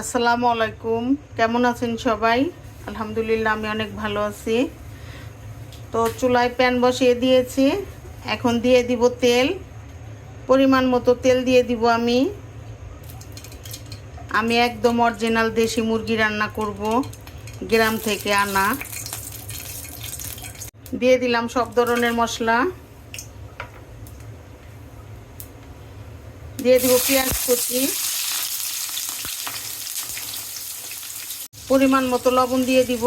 আসসালামু আলাইকুম। কেমন আছেন সবাই? আলহামদুলিল্লাহ, আমি অনেক ভালো আছি। তো চুলায় প্যান বসিয়ে দিয়েছি। এখন দিয়ে দিব তেল। পরিমাণ মতো তেল দিয়ে দিব আমি। আমি একদম অরিজিনাল দেশি মুরগি রান্না করব, গ্রাম থেকে আনা। দিয়ে দিলাম সব ধরনের মশলা। দিয়ে দিব পেঁয়াজ কুচি। পরিমাণ মতো লবণ দিয়ে দিব।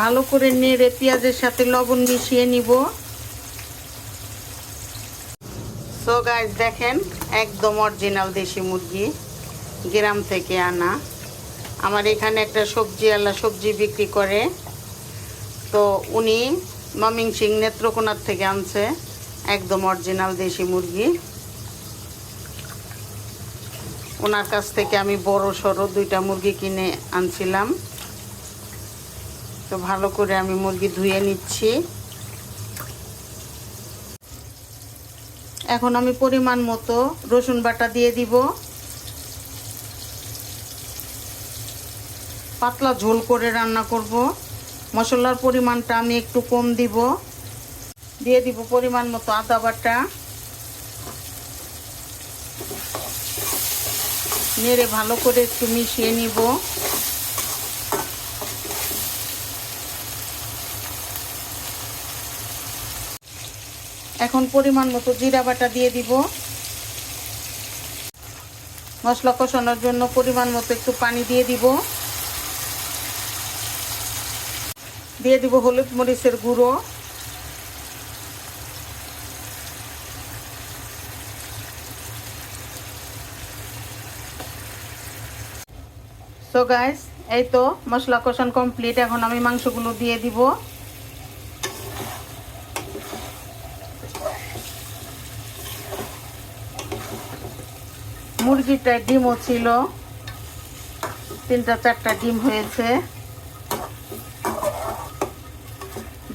ভালো করে নেড়ে পেঁয়াজের সাথে লবণ মিশিয়ে নিব। সো গাইজ দেখেন, একদম অরিজিনাল দেশি মুরগি, গ্রাম থেকে আনা। আমার এখানে একটা সবজি সবজিওয়ালা সবজি বিক্রি করে। তো উনি মমিং সিং নেত্রকোনার থেকে আনছে, একদম অরিজিনাল দেশি মুরগি। ওনার কাছ থেকে আমি বড় সড়ো দুইটা মুরগি কিনে আনছিলাম। তো ভালো করে আমি মুরগি ধুয়ে নিচ্ছি। এখন আমি পরিমাণ মতো রসুন বাটা দিয়ে দিব। পাতলা ঝোল করে রান্না করব। মশলার পরিমাণটা আমি একটু কম দিব। দিয়ে দিব পরিমাণ মতো আদা বাটা। নেড়ে ভালো করে একটু মিশিয়ে নিব। এখন পরিমাণ মতো জিরা বাটা দিয়ে দিব। মশলা কষানোর জন্য পরিমাণ মতো একটু পানি দিয়ে দিব। দিয়ে দিব হলুদ মরিচের গুঁড়ো। সো গাইস এই তো মশলা কষান কমপ্লিট এখন আমি মাংসগুলো দিয়ে দিব। মুরগিটায় ডিমও ছিল। তিনটা, চারটা ডিম হয়েছে।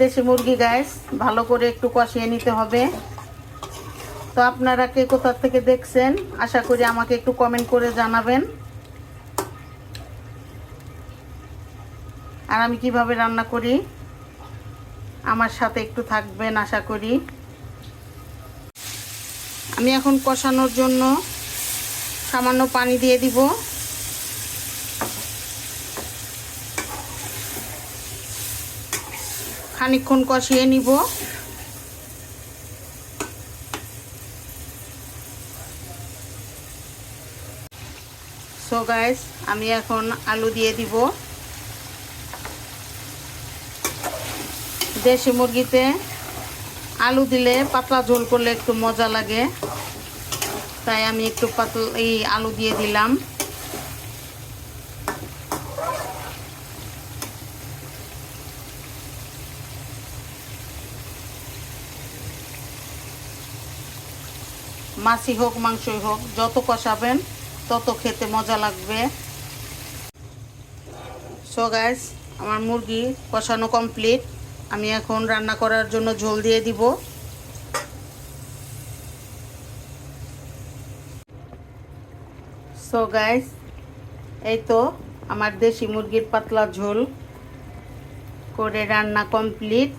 দেশি মুরগি গাইস ভালো করে একটু কষিয়ে নিতে হবে। তো আপনারা কে কোথা থেকে দেখছেন, আশা করি আমাকে একটু কমেন্ট করে জানাবেন। আর আমি কীভাবে রান্না করি? আমার সাথে একটু থাকবেন, আশা করি। আমি এখন কষানোর জন্য সামান্য পানি দিয়ে দিব। খানিক্ষণ কষিয়ে নিব। সো গাইস আমি এখন আলু দিয়ে দিব। দেশি মুরগিতে আলু দিলে পাতলা ঝোল করলে একটু মজা লাগে। তাই আমি একটু পাতলা এই আলু দিয়ে দিলাম। মাছি হোক, মাংসই হোক, যত কষাবেন, তত খেতে মজা লাগবে। সো গাইস আমার মুরগি কষানো কমপ্লিট আমি এখন রান্না করার জন্য ঝোল দিয়ে দিব। সো গাইস এই তো আমার দেশি মুরগির পাতলা ঝোল করে রান্না কমপ্লিট।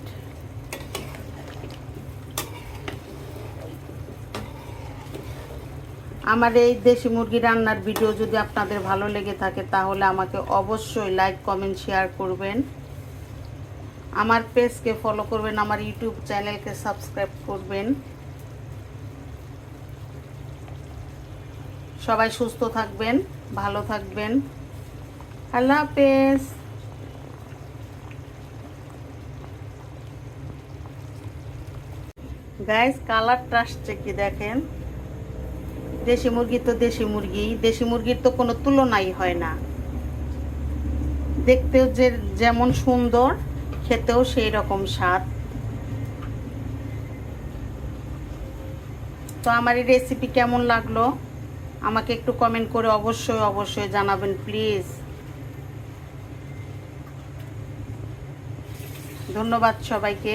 আমার এই দেশি মুরগি রান্নার ভিডিও যদি আপনাদের ভালো লেগে থাকে, তাহলে আমাকে অবশ্যই লাইক কমেন্ট শেয়ার করবেন। আমার পেজকে ফলো করবেন, আমার ইউটিউব চ্যানেলকে সাবস্ক্রাইব করবেন। সবাই সুস্থ থাকবেন, ভালো থাকবেন। আল্লাহ হাফেজ। গাইস কালারটা আসছে কি দেখেন? দেশি মুরগি তো দেশি মুরগি, দেশি মুরগির তো কোনো তুলনাই হয় না। দেখতেও যে যেমন সুন্দর খেতেও সেই রকম স্বাদ। তো আমার এই রেসিপি কেমন লাগল? আমাকে একটু কমেন্ট করে অবশ্যই অবশ্যই জানাবেন প্লিজ ধন্যবাদ সবাইকে।